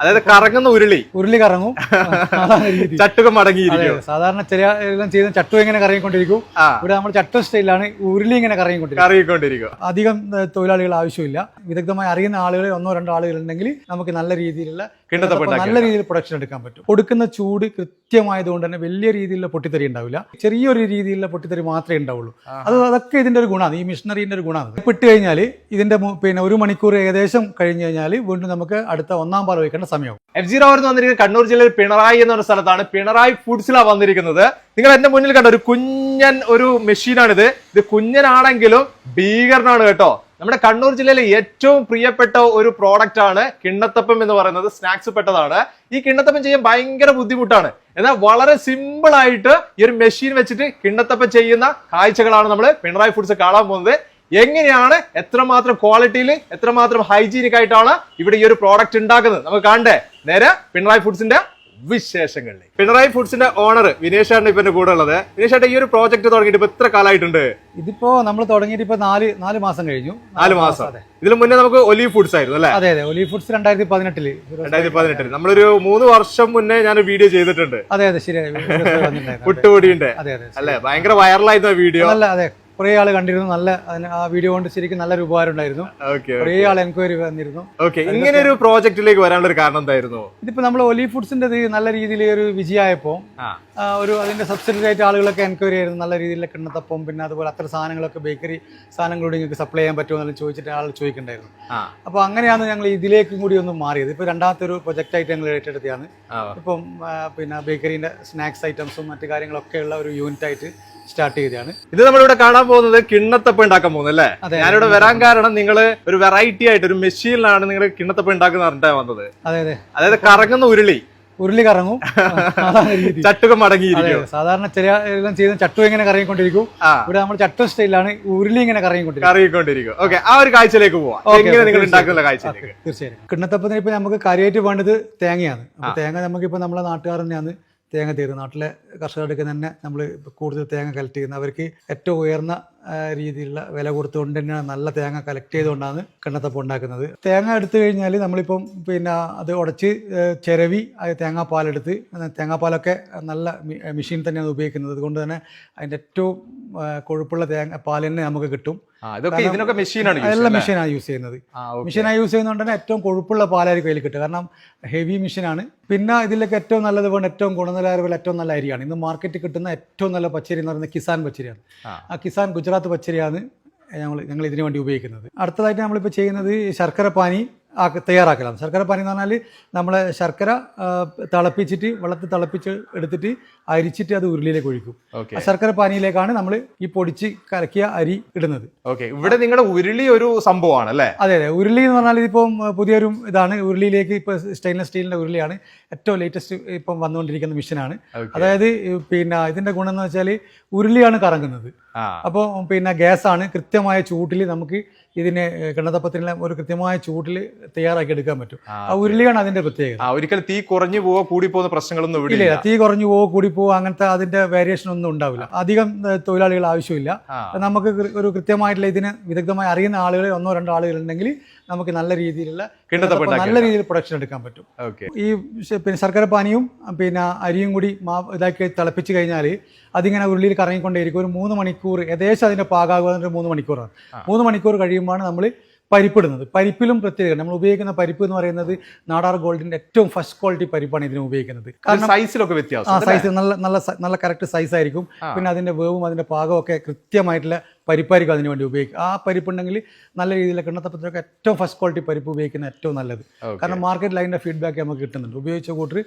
അതായത് കറങ്ങുന്ന ഉരുളി. ഉരുളി കറങ്ങും. ചട്ടുക മടങ്ങിയിരിക്കും. സാധാരണ ചില എല്ലാം ചെയ്യുന്ന ചട്ടു ഇങ്ങനെ കറങ്ങിക്കൊണ്ടിരിക്കും. ഇവിടെ നമ്മൾ ചട്ടു സ്റ്റൈലാണ് ഉരുളി ഇങ്ങനെ കറങ്ങിക്കൊണ്ടിരിക്കും. കറങ്ങിക്കൊണ്ടിരിക്കും. അധികം തൊഴിലാളികൾ ആവശ്യമില്ല. വിദഗ്ധമായി അറിയുന്ന ആളുകൾ ഒന്നോ രണ്ടോ ആളുകൾ ഉണ്ടെങ്കിൽ നമുക്ക് നല്ല രീതിയിലുള്ള കിണ്ണത്തപ്പം നല്ല രീതിയിൽ പ്രൊഡക്ഷൻ എടുക്കാൻ പറ്റും. കൊടുക്കുന്ന ചൂട് കൃത്യമായതുകൊണ്ട് തന്നെ വലിയ രീതിയിലുള്ള പൊട്ടിത്തെറി ഉണ്ടാവില്ല. ചെറിയൊരു രീതിയിലുള്ള പൊട്ടിത്തെറി മാത്രമേ ഉണ്ടാവുള്ളൂ. അത് അതൊക്കെ ഇതിന്റെ ഒരു ഗുണമാണ്. ഈ മിഷനറിന്റെ ഒരു ഗുണമാണ്. ഇട്ട് കഴിഞ്ഞാൽ ഇതിന്റെ പിന്നെ ഒരു മണിക്കൂർ ഏകദേശം കഴിഞ്ഞ് കഴിഞ്ഞാൽ വീണ്ടും നമുക്ക് അടുത്ത ഒന്നാം പാൽ വയ്ക്കേണ്ട സമയമാവും എഫ് റോവർ എന്ന് വന്നിരിക്കുന്നത് കണ്ണൂർ ജില്ലയിൽ പിണറായി എന്നൊരു സ്ഥലത്താണ് പിണറായി ഫുഡ്സിലാണ് വന്നിരിക്കുന്നത്. നിങ്ങൾ എന്റെ മുന്നിൽ കണ്ട ഒരു കുഞ്ഞൻ ഒരു മെഷീനാണിത്. ഇത് കുഞ്ഞനാണെങ്കിലും ഭീകരനാണ് കേട്ടോ. നമ്മുടെ കണ്ണൂർ ജില്ലയിലെ ഏറ്റവും പ്രിയപ്പെട്ട ഒരു പ്രോഡക്റ്റ് ആണ് കിണ്ണത്തപ്പം എന്ന് പറയുന്നത്. സ്നാക്സ് പെട്ടതാണ്. ഈ കിണ്ണത്തപ്പം ചെയ്യാൻ ഭയങ്കര ബുദ്ധിമുട്ടാണ്. എന്നാൽ വളരെ സിമ്പിൾ ആയിട്ട് ഈ ഒരു മെഷീൻ വെച്ചിട്ട് കിണ്ണത്തപ്പം ചെയ്യുന്ന കാഴ്ചകളാണ് നമ്മൾ പിണറായി ഫുഡ്സ് കാണാൻ പോകുന്നത്. എങ്ങനെയാണ് എത്രമാത്രം ക്വാളിറ്റിയിൽ എത്രമാത്രം ഹൈജീനിക് ആയിട്ടാണ് ഇവിടെ ഈ ഒരു പ്രോഡക്റ്റ് ഉണ്ടാക്കുന്നത്? നമുക്ക് കാണണ്ടേ? നേരെ പിണറായി ഫുഡ്സിന്റെ വിശേഷങ്ങളിൽ പിണറായി ഫുഡ്സിന്റെ ഓണർ വിനേഷാണ് ഇപ്പൊ എന്റെ കൂടെ ഉള്ളത്. വിനേഷാട്ട് ഈ ഒരു പ്രോജക്ട് തുടങ്ങിയിട്ട് ഇപ്പൊ എത്ര കാലമായിട്ടുണ്ട് ഇതിപ്പോ നമ്മൾ തുടങ്ങിയിട്ട് ഇപ്പൊ നാല് നാല് മാസം കഴിഞ്ഞു. നാല് മാസം. ഇതിലും ഇതിന് മുന്നേ നമുക്ക് ഒലീവ് ഫുഡ്സ് ആയിരുന്നു അല്ലേ? അതെ അതെ. ഒലി ഫുഡ്സ് രണ്ടായിരത്തി പതിനെട്ടിൽ രണ്ടായിരത്തി പതിനെട്ടിൽ നമ്മളൊരു മൂന്ന് വർഷം മുന്നേ ഞാൻ വീഡിയോ ചെയ്തിട്ടുണ്ട്. അതെ അതെ. ശരിയാണ് പുട്ടുപൊടിയുണ്ട് പുട്ടുപൊടിയുടെ അതെ. അതെ അല്ലെ? ഭയങ്കര വൈറലായിരുന്ന വീഡിയോ. അല്ല അതെ. കുറെ ആൾ കണ്ടിരുന്നു. നല്ല ആ വീഡിയോ കൊണ്ട് ശരിക്കും നല്ലൊരു ഉപകാരം ഉണ്ടായിരുന്നു. കുറേ ആൾ എൻക്വയറി വന്നിരുന്നു. ഇങ്ങനെ ഒരു പ്രോജക്റ്റിലേക്ക് വരാനുള്ള ഒരു കാരണം എന്തായിരുന്നു? ഇതിപ്പോ നമ്മൾ ഒലി ഫുഡ്സിന്റെ നല്ല രീതിയിൽ ഒരു വിജയമായപ്പോ ഒരു അതിന്റെ സബ്സിഡി ആയിട്ട് ആളുകളൊക്കെ എൻക്വയറി ആയിരുന്നു. നല്ല രീതിയിലുള്ള കിണ്ണത്തപ്പം പിന്നെ അതുപോലെ അത്ര സാധനങ്ങളൊക്കെ ബേക്കറി സാധനങ്ങളോട് നിങ്ങൾക്ക് സപ്ലൈ ചെയ്യാൻ പറ്റുമോ എന്നെല്ലാം ചോദിച്ചിട്ട് ആൾ ചോദിക്കണ്ടായിരുന്നു അപ്പൊ അപ്പോൾ അങ്ങനെയാണ് ഞങ്ങൾ ഇതിലേക്കും കൂടി ഒന്ന് മാറിയത്. ഇപ്പോൾ രണ്ടാമത്തെ ഒരു പ്രൊജക്ട് ആയിട്ട് ഞങ്ങൾ ഏറ്റെടുത്തതാണ്. ആ. ഇപ്പം പിന്നെ ബേക്കറിന്റെ സ്നാക്സ് ഐറ്റംസും മറ്റു കാര്യങ്ങളൊക്കെ ഉള്ള ഒരു യൂണിറ്റ് ആയിട്ട് സ്റ്റാർട്ട് ചെയ്തതാണ്. ഇത് നമ്മളിവിടെ കാണാൻ പോകുന്നത് കിണ്ണത്തപ്പ ഉണ്ടാക്കാൻ പോകുന്നത് അല്ലേ. ഞാനിവിടെ വരാൻ കാരണം നിങ്ങൾ ഒരു വെറൈറ്റി ആയിട്ട് ഒരു മെഷീനിലാണ് നിങ്ങൾ കിണ്ണത്തപ്പ ഉണ്ടാക്കുന്ന പറഞ്ഞിട്ടാണ് വന്നത്. അതെ അതെ. അതായത് കറങ്ങുന്ന ഉരുളി. ഉരുളി കറങ്ങും. ചട്ടുക മടങ്ങിയിരിക്കും. സാധാരണ ചെറിയ എല്ലാം ചെയ്യുന്ന ചട്ടു ഇങ്ങനെ കറങ്ങിക്കൊണ്ടിരിക്കും. ഇവിടെ നമ്മൾ ചട്ടു സ്റ്റൈലാണ് ഉരുളി ഇങ്ങനെ കറങ്ങിക്കൊണ്ടിരിക്കും കറങ്ങിക്കൊണ്ടിരിക്കും. ഓക്കെ ആ ഒരു കാഴ്ചയിലേക്ക് പോവാം. എങ്ങനെ നിങ്ങൾ. ഉണ്ടാക്കുന്ന കാഴ്ചയിലേക്ക്? തീർച്ചയായും കിണ്ണത്തപ്പത്തിന് ഇപ്പൊ നമുക്ക് കാര്യമായിട്ട് വേണ്ടത് തേങ്ങയാണ്. തേങ്ങ തേങ്ങ നമുക്കിപ്പോ നമ്മളെ നാട്ടുകാർ തന്നെയാണ് തേങ്ങ തീരുന്നത് നാട്ടിലെ കർഷകർക്ക് തന്നെ നമ്മൾ കൂടുതൽ തേങ്ങ കളക്ട് ചെയ്യുന്നത് അവർക്ക് ഏറ്റവും ഉയർന്ന രീതിയിലുള്ള വില കൊടുത്തുകൊണ്ട് തന്നെയാണ് നല്ല തേങ്ങ കളക്ട് ചെയ്തുകൊണ്ടാണ് കിണ്ണത്തപ്പം ഉണ്ടാക്കുന്നത്. തേങ്ങ എടുത്തു കഴിഞ്ഞാൽ നമ്മളിപ്പം പിന്നെ അത് ഉടച്ച് ചിരവി അത് തേങ്ങാപ്പാലെടുത്ത് തേങ്ങാപ്പാലൊക്കെ നല്ല മെഷീൻ തന്നെയാണ് ഉപയോഗിക്കുന്നത്. അതുകൊണ്ട് തന്നെ അതിന്റെ ഏറ്റവും കൊഴുപ്പുള്ള തേങ്ങ പാൽ തന്നെ നമുക്ക് കിട്ടും. ഇതൊക്കെ ഇതിനൊക്കെ മെഷീനാണ് എല്ലാം മെഷീനാണ് യൂസ് ചെയ്യുന്നത്. മെഷീനായി യൂസ് ചെയ്യുന്നതുകൊണ്ട് തന്നെ ഏറ്റവും കൊഴുപ്പുള്ള പാലായിരിക്കും അതിൽ കിട്ടുക. കാരണം ഹെവി മെഷീനാണ് പിന്നെ ഇതിലേക്ക് ഏറ്റവും നല്ലത് വേണ്ട ഏറ്റവും ഗുണനിലവാരമുള്ള ഏറ്റവും നല്ല അരിയാണ്. ഇന്ന് മാർക്കറ്റിൽ കിട്ടുന്ന ഏറ്റവും നല്ല പച്ചരി എന്ന് പറയുന്നത് കിസാൻ പച്ചരിയാണ്. ആ. ആ കിസാൻ ഗുജറാത്ത് പച്ചരിയാണ് ഞങ്ങൾ ഞങ്ങൾ ഇതിനു വേണ്ടി ഉപയോഗിക്കുന്നത്. അടുത്തതായിട്ട് നമ്മളിപ്പോൾ ചെയ്യുന്നത് ശർക്കര പാനി ആക്ക തയ്യാറാക്കലാണ്. ശർക്കര പാനി എന്ന് പറഞ്ഞാൽ നമ്മൾ ശർക്കര തിളപ്പിച്ചിട്ട് വെള്ളത്തിൽ തിളപ്പിച്ച് എടുത്തിട്ട് അരിച്ചിട്ട് അത് ഉരുളിയിലേക്ക് ഒഴിക്കും. ആ ശർക്കര പാനിയിലേക്കാണ് നമ്മൾ ഈ പൊടിച്ച് കലക്കിയ അരി ഇടുന്നത്. ഓക്കെ. ഇവിടെ നിങ്ങളുടെ ഉരുളി ഒരു സംഭവമാണ് അല്ലേ? അതെ അതെ. ഉരുളി എന്ന് പറഞ്ഞാൽ ഇതിപ്പം ഏഹ്, പുതിയൊരു ഇതാണ്. ഉരുളിയിലേക്ക് ഇപ്പോൾ സ്റ്റെയിൻലെസ് സ്റ്റീലിന്റെ ഉരുളിയാണ്. ഏറ്റവും ലേറ്റസ്റ്റ് ഇപ്പം വന്നുകൊണ്ടിരിക്കുന്ന മിഷനാണ് അതായത് പിന്നെ ഇതിന്റെ ഗുണം എന്ന് വെച്ചാൽ ഉരുളിയാണ് കറങ്ങുന്നത്. അപ്പോൾ പിന്നെ ഗ്യാസാണ് കൃത്യമായ ചൂട്ടിൽ നമുക്ക് ഇതിനെ ഏഹ്, കിണ്ണത്തപ്പത്തിനെല്ലാം ഒരു കൃത്യമായ ചൂട്ടിൽ തയ്യാറാക്കി എടുക്കാൻ പറ്റും. ആ, ഉരുളിയാണ് അതിന്റെ പ്രത്യേകത. ഒരിക്കലും തീ കുറഞ്ഞു പോവോ കൂടി പോകുന്ന പ്രശ്നങ്ങളൊന്നും ഇല്ല. തീ കുറഞ്ഞു പോവോ കൂടി പോവോ അങ്ങനത്തെ അതിന്റെ വേരിയേഷൻ ഒന്നും ഉണ്ടാവില്ല. അധികം തൊഴിലാളികൾ ആവശ്യമില്ല. നമുക്ക് ഒരു കൃത്യമായിട്ടുള്ള ഇതിന് വിദഗ്ധമായി അറിയുന്ന ആളുകൾ ഒന്നോ രണ്ടോ ആളുകൾ ഉണ്ടെങ്കിൽ നമുക്ക് നല്ല രീതിയിലുള്ള നല്ല രീതിയിൽ പ്രൊഡക്ഷൻ എടുക്കാൻ പറ്റും. ഈ പിന്നെ ശർക്കര പാനിയും പിന്നെ അരിയും കൂടി മാ ഇതാക്കി തിളപ്പിച്ച് കഴിഞ്ഞാൽ അതിങ്ങനെ ഉരുളിയിൽ കറങ്ങിക്കൊണ്ടേയിരിക്കും. ഒരു മൂന്ന് മണിക്കൂർ ഏകദേശം അതിന്റെ പാകാകുക ഒരു മൂന്ന് മണിക്കൂറാണ്. മൂന്ന് മണിക്കൂർ കഴിയുമ്പോഴാണ് നമ്മൾ പരിപ്പിടുന്നത്. പരിപ്പിലും പ്രത്യേകത. നമ്മൾ ഉപയോഗിക്കുന്ന പരിപ്പ് എന്ന് പറയുന്നത് നാടാർ ഗോൾഡിന്റെ ഏറ്റവും ഫസ്റ്റ് ക്വാളിറ്റി പരിപ്പാണ് ഇതിന് ഉപയോഗിക്കുന്നത്. കാരണം സൈസിലൊക്കെ വ്യത്യാസം ആ സൈസ് നല്ല നല്ല നല്ല കറക്റ്റ് സൈസ് ആയിരിക്കും. പിന്നെ അതിന്റെ വേവും അതിന്റെ പാകവും ഒക്കെ കൃത്യമായിട്ടുള്ള പരിപ്പായിരിക്കും അതിന് വേണ്ടി ഉപയോഗിക്കുക. ആ പരിപ്പുണ്ടെങ്കിൽ നല്ല രീതിയിൽ കിണ്ണത്തപ്പത്തിലൊക്കെ ഏറ്റവും ഫസ്റ്റ് ക്വാളിറ്റി പരിപ്പ് ഉപയോഗിക്കുന്ന ഏറ്റവും നല്ലത്. കാരണം മാർക്കറ്റിൽ അതിന്റെ ഫീഡ്ബാക്ക് നമുക്ക് കിട്ടുന്നുണ്ട്. ഉപയോഗിച്ച കൂട്ടർ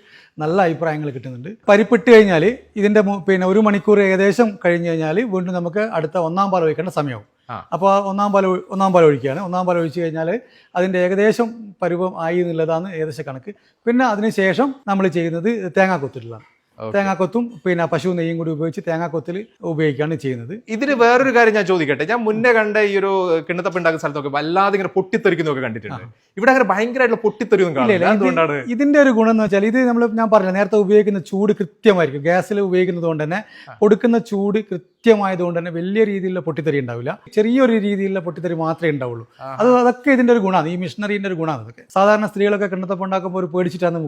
നല്ല അഭിപ്രായങ്ങൾ കിട്ടുന്നുണ്ട്. പരിപ്പിട്ട് കഴിഞ്ഞാൽ ഇതിന്റെ പിന്നെ ഒരു മണിക്കൂർ ഏകദേശം കഴിഞ്ഞ് കഴിഞ്ഞാൽ വീണ്ടും നമുക്ക് അടുത്ത ഒന്നാം പാൽ വയ്ക്കേണ്ട സമയമാവും. അപ്പോൾ ഒന്നാം പാൽ ഒന്നാം പാൽ ഒഴിക്കുകയാണ്. ഒന്നാം പാൽ ഒഴിച്ചു കഴിഞ്ഞാൽ അതിന്റെ ഏകദേശം പരുവം ആയി എന്നുള്ളതാണ് ഏകദേശം കണക്ക്. പിന്നെ അതിന് ശേഷം നമ്മൾ ചെയ്യുന്നത് തേങ്ങാ കൊത്തിട്ടുള്ളതാണ് തേങ്ങാക്കൊത്തും പിന്നെ പശു നെയ്യും കൂടി ഉപയോഗിച്ച് തേങ്ങാക്കൊത്തിൽ ഉപയോഗിക്കുകയാണ് ചെയ്യുന്നത്. ഇതിന് വേറൊരു കാര്യം ഞാൻ ചോദിക്കട്ടെ. ഞാൻ മുന്നേ കണ്ട ഈ ഒരു കിണ്ണത്തപ്പ് ഉണ്ടാക്കുന്ന സ്ഥലത്തൊക്കെ വല്ലാതെ ഇങ്ങനെ പൊട്ടിത്തെറിക്കുന്നൊക്കെ കണ്ടിട്ടുണ്ട്. ഇവിടെ അങ്ങനെ ഭയങ്കരമായിട്ടുള്ള പൊട്ടിത്തെറിയൊന്നും ഇതിന്റെ ഒരു ഗുണം എന്ന് വെച്ചാൽ ഇത് നമ്മൾ ഞാൻ പറഞ്ഞില്ല നേരത്തെ ഉപയോഗിക്കുന്ന ചൂട് കൃത്യമായിരിക്കും. ഗ്യാസിൽ ഉപയോഗിക്കുന്നത് കൊണ്ട് തന്നെ കൊടുക്കുന്ന ചൂട് കൃത്യമായതുകൊണ്ട് തന്നെ വലിയ രീതിയിലുള്ള പൊട്ടിത്തെറി ഉണ്ടാവില്ല. ചെറിയൊരു രീതിയിലുള്ള പൊട്ടിത്തെറി മാത്രമേ ഉണ്ടാവുള്ളൂ. അത് അതൊക്കെ ഇതിന്റെ ഒരു ഗുണമാണ്. ഈ മിഷനറിന്റെ ഒരു ഗുണമാണ് അതൊക്കെ. സാധാരണ സ്ത്രീകളൊക്കെ കിണ്ണത്തപ്പം ഉണ്ടാക്കുമ്പോൾ ഒരു പേടിച്ചിട്ടാണ്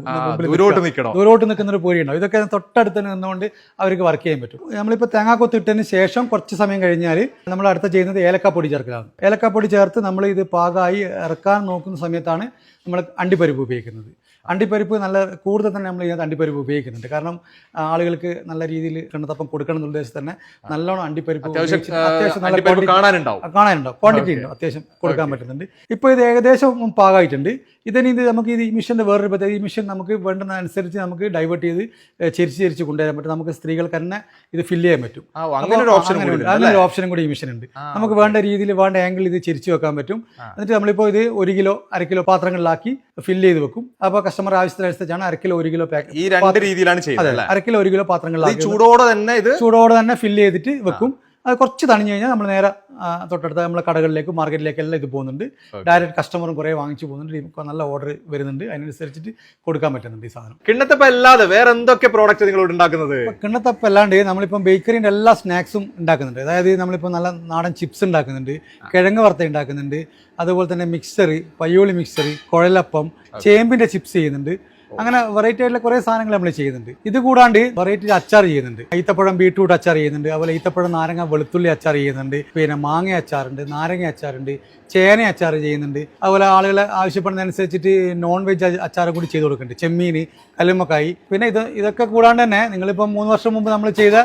ദൂരോട്ട് നിൽക്കണം? ദൂരോട്ട് നിൽക്കുന്ന ഒരു പേടി ഉണ്ടാവും ഇതൊക്കെ തൊട്ടടുത്ത് നിന്നുകൊണ്ട് അവർക്ക് വർക്ക് ചെയ്യാൻ പറ്റും. നമ്മളിപ്പോൾ തേങ്ങാക്കൊത്ത് ഇട്ടതിന് ശേഷം കുറച്ച് സമയം കഴിഞ്ഞാൽ നമ്മൾ അടുത്ത ചെയ്യുന്നത് ഏലക്കാപ്പൊടി ചേർക്കലാണ്. ഏലക്കാപ്പൊടി ചേർത്ത് നമ്മൾ ഇത് പാകമായി ഇറക്കാൻ നോക്കുന്ന സമയത്താണ് നമ്മൾ അണ്ടിപ്പരിപ്പ് ഉപയോഗിക്കുന്നത്. അണ്ടിപ്പരിപ്പ് നല്ല കൂടുതൽ തന്നെ നമ്മൾ ഇതിനകത്ത് അണ്ടിപ്പരിപ്പ് ഉപയോഗിക്കുന്നുണ്ട്. കാരണം ആളുകൾക്ക് നല്ല രീതിയിൽ കണ്ണത്തപ്പം കൊടുക്കണം എന്നുള്ള ഉദ്ദേശത്തിൽ തന്നെ നല്ലോണം അണ്ടിപ്പരിപ്പ് അത്യാവശ്യം നല്ല കാണാനുണ്ടാവും. കാണാനുണ്ടോ ക്വാണ്ടിറ്റി ഉണ്ട് അത്യാവശ്യം കൊടുക്കാൻ പറ്റുന്നുണ്ട്. ഇപ്പോൾ ഇത് ഏകദേശം പാകായിട്ടുണ്ട് ഇതിന് ഇത് നമുക്ക് ഇത് ഈ മിഷന്റെ വേറൊരു പ്രത്യേകത ഈ മിഷൻ നമുക്ക് വേണ്ടുന്നതനുസരിച്ച് നമുക്ക് ഡൈവേർട്ട് ചെയ്ത് ചിരിച്ച് ചെരിച്ച് കൊണ്ടുവരാൻ പറ്റും. നമുക്ക് സ്ത്രീകൾക്ക് തന്നെ ഇത് ഫില്ല് ചെയ്യാൻ പറ്റും. അങ്ങനെ ഒരു ഓപ്ഷൻ അങ്ങനെ ഒരു ഓപ്ഷനും കൂടി ഈ മിഷൻ ഉണ്ട്. നമുക്ക് വേണ്ട രീതിയിൽ വേണ്ട ആംഗിൾ ഇത് ചെരിച്ച് വെക്കാൻ പറ്റും. എന്നിട്ട് നമ്മളിപ്പോൾ ഇത് ഒരു കിലോ അര കിലോ പാത്രങ്ങളിലാക്കി ഫില്ല് ചെയ്ത് വെക്കും. അപ്പോൾ കസ്റ്റമർ ആവശ്യത്തിനനുസരിച്ചാണ് അര കിലോ ഒരു കിലോ പാക്ക് ഈ രണ്ട് രീതിയിലാണ് ചെയ്യുന്നത് അതെ അല്ലേ? അര കിലോ ഒരു കിലോ ഇത് ചൂടോടെ തന്നെ ഇത് ചൂടോടെ തന്നെ ഫില്ല് ചെയ്തിട്ട് വെക്കും. അത് കുറച്ച് തണിഞ്ഞു കഴിഞ്ഞാൽ നമ്മൾ നേരെ തൊട്ടടുത്ത നമ്മളെ കടകളിലേക്ക് മാർക്കറ്റിലേക്ക് എല്ലാം ഇത് പോകുന്നുണ്ട്. ഡയറക്റ്റ് കസ്റ്റമറും കുറേ വാങ്ങിച്ചു പോകുന്നുണ്ട്. നല്ല ഓർഡർ വരുന്നുണ്ട്. അതിനനുസരിച്ചിട്ട് കൊടുക്കാൻ പറ്റുന്നുണ്ട് ഈ സാധനം. കിണ്ണത്തപ്പം അല്ലാതെ വേറെ എന്തൊക്കെ പ്രോഡക്റ്റ് നിങ്ങൾ ഉണ്ടാക്കുന്നത്? കിണ്ണത്തപ്പ കിണ്ണത്തപ്പം അല്ലാണ്ട് നമ്മളിപ്പം ബേക്കറിന്റെ എല്ലാ സ്നാക്സും ഉണ്ടാക്കുന്നുണ്ട്. അതായത് നമ്മളിപ്പോൾ നല്ല നാടൻ ചിപ്സ് ഉണ്ടാക്കുന്നുണ്ട് കിഴങ്ങ് വറുത്ത ഉണ്ടാക്കുന്നുണ്ട്. അതുപോലെ തന്നെ മിക്സറി പയ്യോളി മിക്സറി കുഴലപ്പം ചേമ്പിന്റെ ചിപ്സ് ചെയ്യുന്നുണ്ട്. അങ്ങനെ വെറൈറ്റി ആയിട്ടുള്ള കുറേ സാധനങ്ങൾ നമ്മൾ ചെയ്യുന്നുണ്ട്. ഇത് കൂടാണ്ട് വെറൈറ്റി അച്ചാർ ചെയ്യുന്നുണ്ട്. ഈത്തപ്പഴം ബീട്രൂട്ട് അച്ചാർ ചെയ്യുന്നുണ്ട്. അതുപോലെ ഈത്തപ്പഴം നാരങ്ങ വെളുത്തുള്ളി അച്ചാർ ചെയ്യുന്നുണ്ട്. പിന്നെ മാങ്ങ അച്ചാറുണ്ട് നാരങ്ങ അച്ചാറുണ്ട് ചേന അച്ചാർ ചെയ്യുന്നുണ്ട്. അതുപോലെ ആളുകൾ ആവശ്യപ്പെടുന്നതനുസരിച്ചിട്ട് നോൺ വെജ് അച്ചാർ കൂടി ചെയ്ത് കൊടുക്കുന്നുണ്ട്. ചെമ്മീൻ കല്ലുമ്മക്കായി. പിന്നെ ഇത് ഇതൊക്കെ കൂടാണ്ട് തന്നെ നിങ്ങളിപ്പം മൂന്ന് വർഷം മുമ്പ് നമ്മൾ ചെയ്ത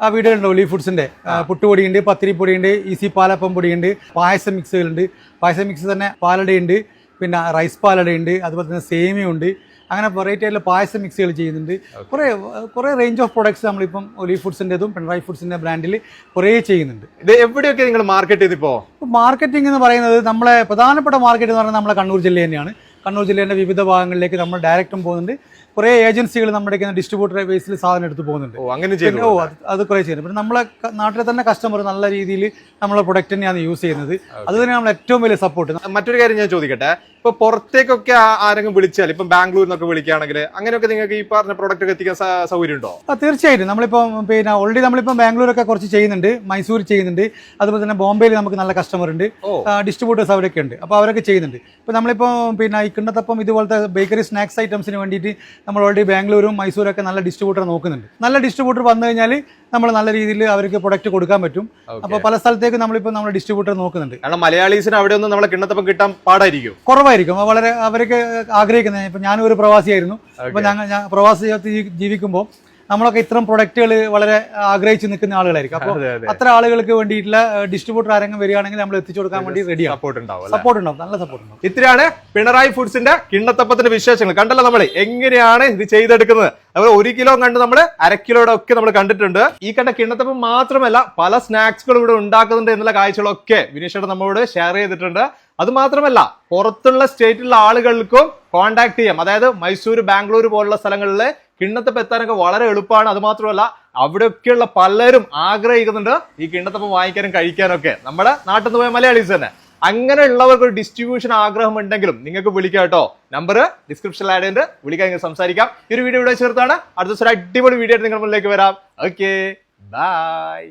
ആ വീഡിയോ ഉണ്ടോ ലീ ഫുഡ്സിന്റെ പുട്ടുപൊടിയുണ്ട് പത്തിരിപ്പൊടിയുണ്ട് ഈസി പാലപ്പം പൊടിയുണ്ട് പായസം മിക്സുകളുണ്ട് പായസം മിക്സ് തന്നെ പാലടയുണ്ട്. പിന്നെ റൈസ് പാലടയുണ്ട്. അതുപോലെ തന്നെ സേമിയുണ്ട് അങ്ങനെ വെറൈറ്റി ആയിട്ടുള്ള പായസം മിക്സുകൾ ചെയ്യുന്നുണ്ട്. കുറേ കുറേ റേഞ്ച് ഓഫ് പ്രൊഡക്ട്സ് നമ്മളിപ്പം ഒലി ഫുഡ്സിന്റെതും പിണറായി ഫുഡ്സിന്റെ ബ്രാൻഡിൽ കുറേ ചെയ്യുന്നുണ്ട്. ഇത് എവിടെയൊക്കെ നിങ്ങൾ മാർക്കറ്റ് ചെയ്തിപ്പോൾ മാർക്കറ്റിംഗ് എന്ന് പറയുന്നത് നമ്മളെ പ്രധാനപ്പെട്ട മാർക്കറ്റ് എന്ന് പറയുന്നത് നമ്മളെ കണ്ണൂർ ജില്ല തന്നെയാണ്. കണ്ണൂർ ജില്ലേന്റെ വിവിധ ഭാഗങ്ങളിലേക്ക് നമ്മൾ ഡയറക്റ്റും പോകുന്നുണ്ട്. കുറേ ഏജൻസികൾ നമ്മുടെ ഡിസ്ട്രിബ്യൂട്ടർ ബേസിൽ സാധനം എടുത്തു പോകുന്നുണ്ട്. ഓ അങ്ങനെ ഓ അത് കുറേ ചെയ്യുന്നത് പിന്നെ നമ്മളെ നാട്ടിലെ തന്നെ കസ്റ്റമർ നല്ല രീതിയിൽ നമ്മളെ പ്രൊഡക്റ്റ് തന്നെയാണ് യൂസ് ചെയ്യുന്നത്. അത് തന്നെ നമ്മൾ ഏറ്റവും വലിയ സപ്പോർട്ട് മറ്റൊരു കാര്യം ഞാൻ ചോദിക്കട്ടെ? ഇപ്പൊ പുറത്തേക്കൊക്കെ ആരെങ്കിലും വിളിച്ചാൽ ഇപ്പം ബാംഗ്ലൂരിൽ നിന്നൊക്കെ വിളിക്കുകയാണെങ്കിൽ അങ്ങനെയൊക്കെ നിങ്ങൾക്ക് ഈ പറഞ്ഞ പ്രൊഡക്റ്റ് ഒക്കെ എത്തിക്കാൻ സൗകര്യം ഉണ്ടോ ആ തീർച്ചയായിട്ടും. നമ്മളിപ്പം പിന്നെ ഓൾറെഡി നമ്മളിപ്പം ബാംഗ്ലൂരൊക്കെ കുറച്ച് ചെയ്യുന്നുണ്ട്. മൈസൂർ ചെയ്യുന്നുണ്ട്. അതുപോലെ തന്നെ ബോംബെയിൽ നമുക്ക് നല്ല കസ്റ്റമർ ഉണ്ട്. ഡിസ്ട്രിബ്യൂട്ടേഴ്സ് അവരൊക്കെ ഉണ്ട്. അപ്പോൾ അവരൊക്കെ ചെയ്യുന്നുണ്ട്. ഇപ്പൊ നമ്മളിപ്പോ പിന്നെ ഈ കിണ്ണത്തപ്പം ഇതുപോലത്തെ ബേക്കറി സ്നാക്സ് ഐറ്റംസിന് വേണ്ടിയിട്ട് നമ്മൾ ഓൾറെഡി ബാംഗ്ലൂരും മൈസൂരൊക്കെ നല്ല ഡിസ്ട്രിബ്യൂട്ടർ നോക്കുന്നുണ്ട്. നല്ല ഡിസ്ട്രിബ്യൂട്ടർ വന്നു കഴിഞ്ഞാൽ നമ്മൾ നല്ല രീതിയിൽ അവർക്ക് പ്രൊഡക്റ്റ് കൊടുക്കാൻ പറ്റും. അപ്പോൾ പല സ്ഥലത്തേക്ക് നമ്മളിപ്പോൾ നമ്മൾ ഡിസ്ട്രിബ്യൂട്ടർ നോക്കുന്നുണ്ട്. കാരണം മലയാളീസിന് അവിടെ ഒന്നും നമ്മളെ കിണ്ണത്തപ്പം കിട്ടാൻ പാടായിരിക്കും. കുറവായിരിക്കും. വളരെ അവരൊക്കെ ആഗ്രഹിക്കുന്നത് ഇപ്പം ഞാനും ഒരു പ്രവാസിയായിരുന്നു. അപ്പോൾ ഞങ്ങൾ ഞാൻ പ്രവാസി ജീവിതത്തിൽ ജീവിക്കുമ്പോൾ നമ്മളൊക്കെ ഇത്തരം പ്രൊഡക്റ്റുകൾ വളരെ ആഗ്രഹിച്ച് നിൽക്കുന്ന ആളുകളായിരിക്കും. അപ്പോൾ അതെ അതെ. അത്ര ആളുകൾക്ക് വേണ്ടിയിട്ടുള്ള ഡിസ്ട്രിബ്യൂട്ടർ ആരെങ്കിലും വരികയാണെങ്കിൽ നമ്മൾ എത്തിച്ചു കൊടുക്കാൻ വേണ്ടി റെഡിയാണ് സപ്പോർട്ട് ഉണ്ടാവും സപ്പോർട്ട് ഉണ്ടാവും. നല്ല സപ്പോർട്ട് ഉണ്ടാവും. ഇത്രയാണ് പിണറായി ഫുഡ്സിന്റെ കിണ്ണത്തപ്പത്തിന്റെ വിശേഷങ്ങൾ. കണ്ടല്ലോ നമ്മൾ എങ്ങനെയാണ് ഇത് ചെയ്തെടുക്കുന്നത്. അതുപോലെ ഒരു കിലോ കണ്ട് നമ്മൾ അര കിലോയുടെ ഒക്കെ നമ്മൾ കണ്ടിട്ടുണ്ട്. ഈ കണ്ട കിണ്ണത്തപ്പം മാത്രമല്ല പല സ്നാക്സുകളും ഇവിടെ ഉണ്ടാക്കുന്നുണ്ട് എന്നുള്ള കാഴ്ചകളൊക്കെ വിനീഷേട്ടൻ നമ്മളോട് ഷെയർ ചെയ്തിട്ടുണ്ട്. അത് മാത്രമല്ല പുറത്തുള്ള സ്റ്റേറ്റിലുള്ള ആളുകൾക്കും കോൺടാക്ട് ചെയ്യാം. അതായത് മൈസൂർ ബാംഗ്ലൂർ പോലുള്ള സ്ഥലങ്ങളിൽ കിണ്ണത്തപ്പം എത്താനൊക്കെ വളരെ എളുപ്പമാണ്. അത് മാത്രമല്ല അവിടെയൊക്കെയുള്ള പലരും ആഗ്രഹിക്കുന്നുണ്ട് ഈ കിണ്ണത്തപ്പം വാങ്ങിക്കാനും കഴിക്കാനൊക്കെ. നമ്മുടെ നാട്ടിൽ നിന്ന് പോയ മലയാളീസ് തന്നെ. അങ്ങനെയുള്ളവർക്ക് ഒരു ഡിസ്ട്രിബ്യൂഷൻ ആഗ്രഹം ഉണ്ടെങ്കിലും നിങ്ങൾക്ക് വിളിക്കാം കേട്ടോ. നമ്പർ ഡിസ്ക്രിപ്ഷനിൽ ആഡ് ചെയ്ത് വിളിക്കാൻ സംസാരിക്കാം. ഈ ഒരു വീഡിയോ ഇവിടെ ചേർത്താണ് അടുത്ത ദിവസം അടിപൊളി വീഡിയോ ആയിട്ട് നിങ്ങൾ മുന്നിലേക്ക് വരാം. Okay bye